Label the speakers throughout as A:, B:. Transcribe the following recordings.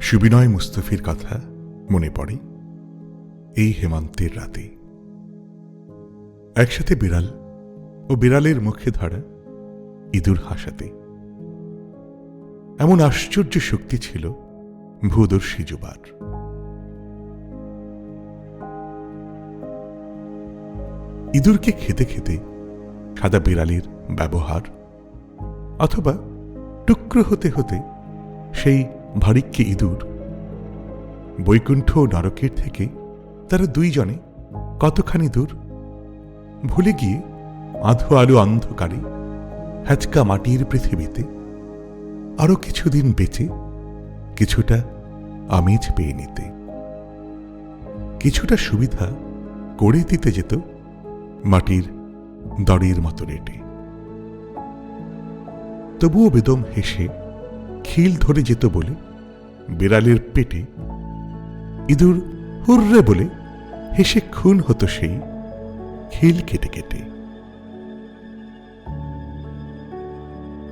A: সুবিনয় মুস্তফির কথা মনে পড়ে এই হেমন্তের রাতে। একসাথে বিড়াল ও বিড়ালের মুখে ধরা ইঁদুর হাসাতে। এমন আশ্চর্য শক্তি ছিল ভূদর্শী যুবার ইঁদুরকে খেতে খেতে সাদা বিড়ালের ব্যবহার অথবা টুকরো হতে হতে সেই ভারিক্কে ইঁদুর, বৈকুণ্ঠ নরকের থেকে তারা দুইজনে কতখানি দূর? ভুলে গিয়ে আধো আলো অন্ধকারে হ্যাচকা মাটির পৃথিবীতে আরও কিছুদিন বেঁচে কিছুটা আমেজ পেয়ে নিতে। কিছুটা সুবিধা করে দিতে যেত মাটির দড়ির মতো রেটে। তবুও বেদম হেসে খিল ধরে যেত বলে বিড়ালের পেটে। ইঁদুর হুররে বলে হেসে খুন হতো সেই খিল কেটে কেটে।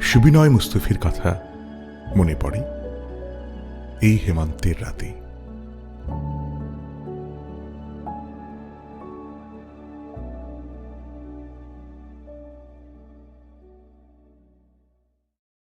A: সুবিনয় মুস্তফির কথা মনে পড়ে এই হেমন্তের রাতে।